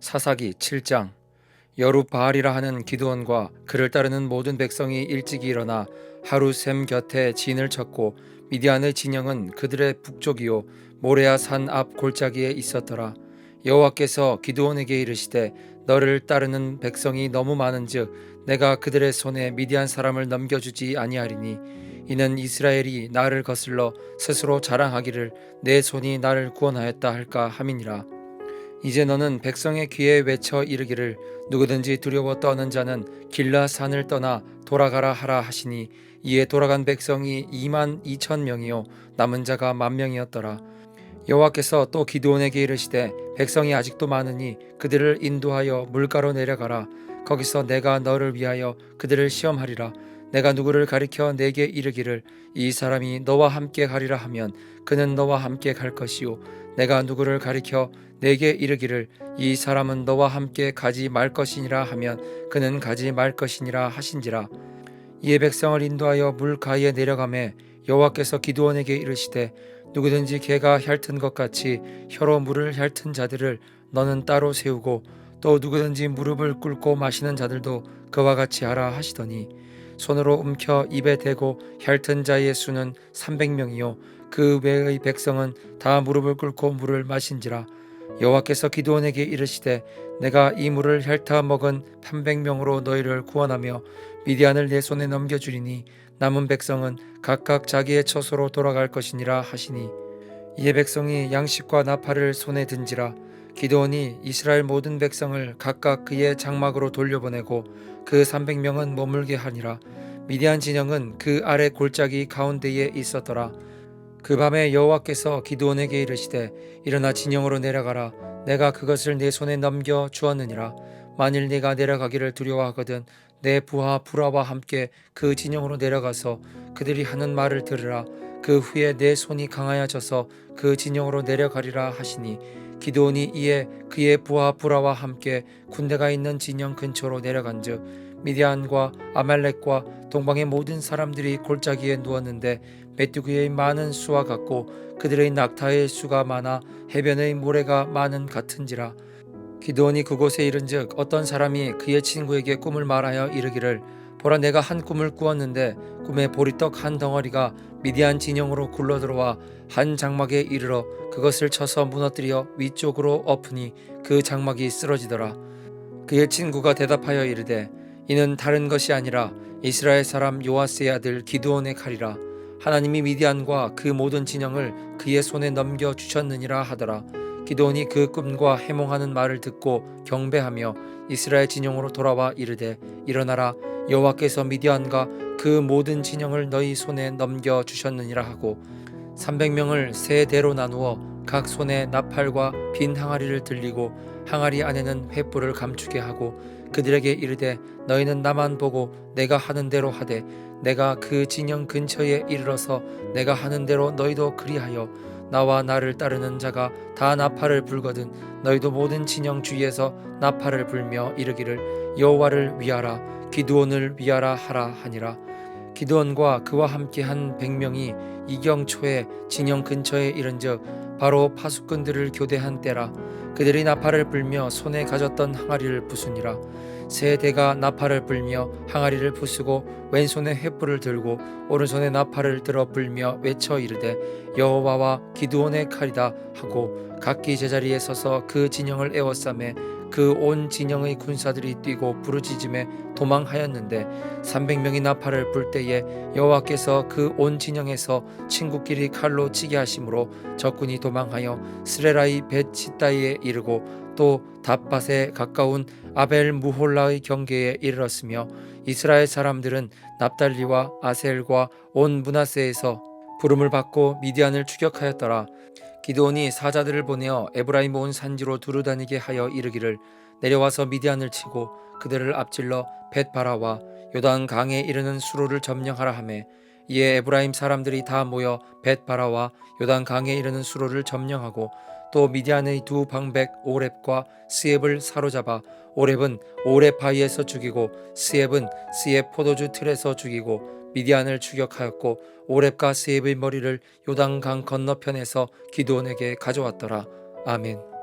사사기 7장. 여룻바알이라 하는 기드온과 그를 따르는 모든 백성이 일찍이 일어나 하루 샘 곁에 진을 쳤고 미디안의 진영은 그들의 북쪽이요 모레아 산 앞 골짜기에 있었더라. 여호와께서 기드온에게 이르시되 너를 따르는 백성이 너무 많은즉 내가 그들의 손에 미디안 사람을 넘겨주지 아니하리니 이는 이스라엘이 나를 거슬러 스스로 자랑하기를 내 손이 나를 구원하였다 할까 함이니라. 이제 너는 백성의 귀에 외쳐 이르기를 누구든지 두려워 떠는 자는 길라 산을 떠나 돌아가라 하라 하시니 이에 돌아간 백성이 2만 2천 명이요 남은 자가 만 명이었더라. 여호와께서 또 기드온에게 이르시되 백성이 아직도 많으니 그들을 인도하여 물가로 내려가라. 거기서 내가 너를 위하여 그들을 시험하리라 내가 누구를 가리켜 내게 이르기를 이 사람이 너와 함께 가리라 하면 그는 너와 함께 갈 것이요. 내가 누구를 가리켜 내게 이르기를 이 사람은 너와 함께 가지 말 것이니라 하면 그는 가지 말 것이니라 하신지라. 이에 백성을 인도하여 물 가에 내려가매 여호와께서 기드온에게 이르시되 누구든지 개가 핥은 것 같이 혀로 물을 핥은 자들을 너는 따로 세우고 또 누구든지 무릎을 꿇고 마시는 자들도 그와 같이 하라 하시더니 손으로 움켜 입에 대고 핥은 자의 수는 300명이요. 그 외의 백성은 다 무릎을 꿇고 물을 마신지라. 여호와께서 기드온에게 이르시되 내가 이 물을 핥아 먹은 300명으로 너희를 구원하며 미디안을 내 손에 넘겨 주리니 남은 백성은 각각 자기의 처소로 돌아갈 것이니라 하시니. 이에 백성이 양식과 나팔을 손에 든지라 기드온이 이스라엘 모든 백성을 각각 그의 장막으로 돌려보내고 그 300명은 머물게 하니라. 미디안 진영은 그 아래 골짜기 가운데에 있었더라. 그 밤에 여호와께서 기드온에게 이르시되 일어나 진영으로 내려가라. 내가 그것을 내 손에 넘겨 주었느니라. 만일 네가 내려가기를 두려워하거든 내 부하 불화와 함께 그 진영으로 내려가서 그들이 하는 말을 들으라. 그 후에 내 손이 강하여져서 그 진영으로 내려가리라 하시니 기드온이 이에 그의 부하 불화와 함께 군대가 있는 진영 근처로 내려간즉 미디안과 아말렉과 동방의 모든 사람들이 골짜기에 누웠는데 메뚜기의 많은 수와 같고 그들의 낙타의 수가 많아 해변의 모래가 많은 같은지라. 기드온이 그곳에 이른즉 어떤 사람이 그의 친구에게 꿈을 말하여 이르기를 보라 내가 한 꿈을 꾸었는데 꿈에 보리떡 한 덩어리가 미디안 진영으로 굴러 들어와 한 장막에 이르러 그것을 쳐서 무너뜨려 위쪽으로 엎으니 그 장막이 쓰러지더라. 그의 친구가 대답하여 이르되 이는 다른 것이 아니라 이스라엘 사람 요아스의 아들 기드온의 칼이라. 하나님이 미디안과 그 모든 진영을 그의 손에 넘겨 주셨느니라 하더라. 기드온이 그 꿈과 해몽하는 말을 듣고 경배하며 이스라엘 진영으로 돌아와 이르되 일어나라 여호와께서 미디안과 그 모든 진영을 너희 손에 넘겨 주셨느니라 하고 300명을 세 대로 나누어 각 손에 나팔과 빈 항아리를 들리고 항아리 안에는 횃불을 감추게 하고 그들에게 이르되 너희는 나만 보고 내가 하는 대로 하되 내가 그 진영 근처에 이르러서 내가 하는 대로 너희도 그리하여 나와 나를 따르는 자가 다 나팔을 불거든 너희도 모든 진영 주위에서 나팔을 불며 이르기를 여호와를 위하라 기드온을 위하라 하라 하니라 기드온과 그와 함께 한 백명이 이경초에 진영 근처에 이른즉 바로 파수꾼들을 교대한 때라 그들이 나팔을 불며 손에 가졌던 항아리를 부수니라. 세 대가 나팔을 불며 항아리를 부수고 왼손에 횃불을 들고 오른손에 나팔을 들어 불며 외쳐 이르되 여호와와 기드온의 칼이다 하고 각기 제자리에 서서 그 진영을 에워싸매 그 온 진영의 군사들이 뛰고 부르짖음에 도망하였는데 300명이 나팔을 불 때에 여호와께서 그 온 진영에서 친구끼리 칼로 치게 하심으로 적군이 도망하여 스레라이 벳치다이에 이르고 또 답밭에 가까운 아벨 무홀라의 경계에 이르렀으며 이스라엘 사람들은 납달리와 아셀과 온 문하세에서 부름을 받고 미디안을 추격하였더라. 기드온이 사자들을 보내어 에브라임 온 산지로 두루 다니게 하여 이르기를 내려와서 미디안을 치고 그들을 앞질러 벳바라와 요단 강에 이르는 수로를 점령하라 하매 이에 에브라임 사람들이 다 모여 벳바라와 요단 강에 이르는 수로를 점령하고 또 미디안의 두 방백 오렙과 스엡을 사로잡아 오렙은 오렙 바위에서 죽이고 스엡은 스엡 포도주 틀에서 죽이고 미디안을 추격하였고 오렙과 세입의 머리를 요단강 건너편에서 기드온에게 가져왔더라. 아멘.